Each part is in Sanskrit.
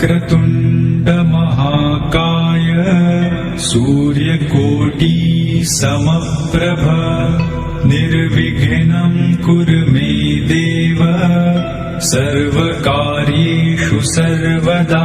वक्रतुण्डमहाकाय सूर्यकोटि समप्रभ निर्विघ्नं कुरु मे देव सर्वकार्येषु सर्वदा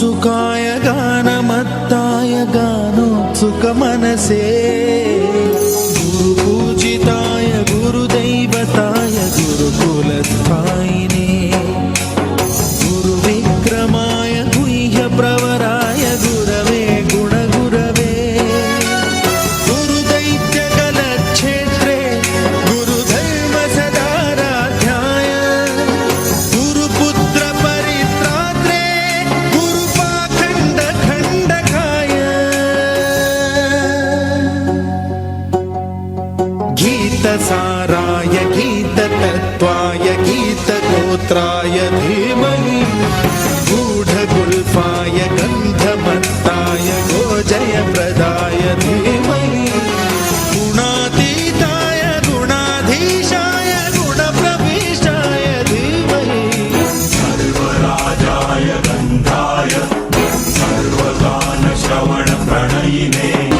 గానోత్సుకాయ గానమత్తాయ గానోత్సుక మనసే గురు పూజితాయ గురుదైవతాయ గురుకులస్థాయినే. గురు విక్రమాయ గుహ్య ప్రవ गीततत्त्वाय गीतगोत्राय धीमहि गूढगुल्फाय गन्धमत्ताय गोजयप्रदाय धीमहि। गुणातीताय गुणाधीशाय गुणप्रविष्टाय धीमहि। सर्वराजाय गन्धाय सर्वगानश्रवणप्रणयिने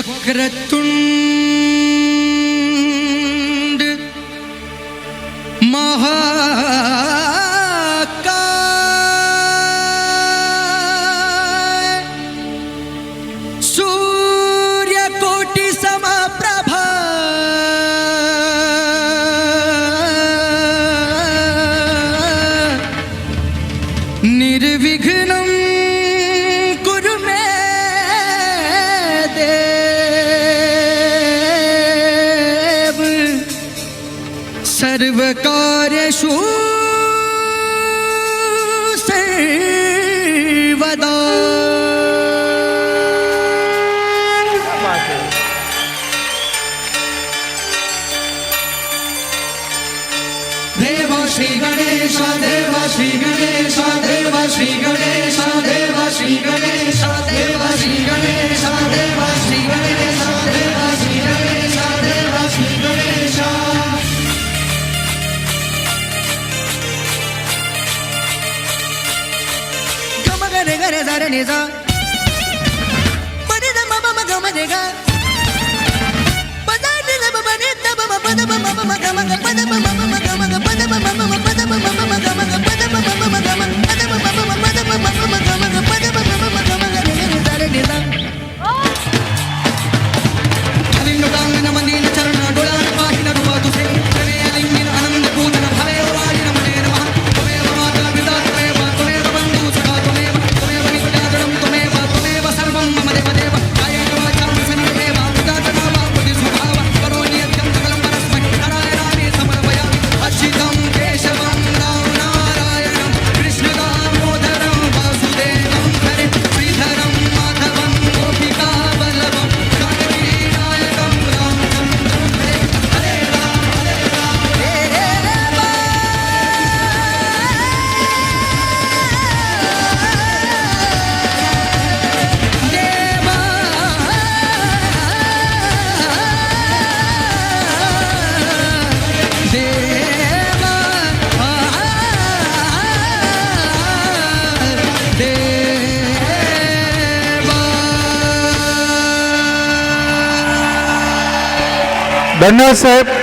वक्रतुण्ड महाकाय। सूर्यकोटि समप्रभा। निर्विघ्नं सर्वकार्येषु सर्वदा देव श्री गणेश, देव श्री गणेश, देव श्री गणेश, देव श्री गणेश, देव श्री गणेश, देव ధర నిజ పద మమ మగ మగ పద నిజ పద పద మమ మగ మగ పద మమ మగ మగ పద మమ మగ మగ పద మమ మగ మగ धन्यवाद साहेब.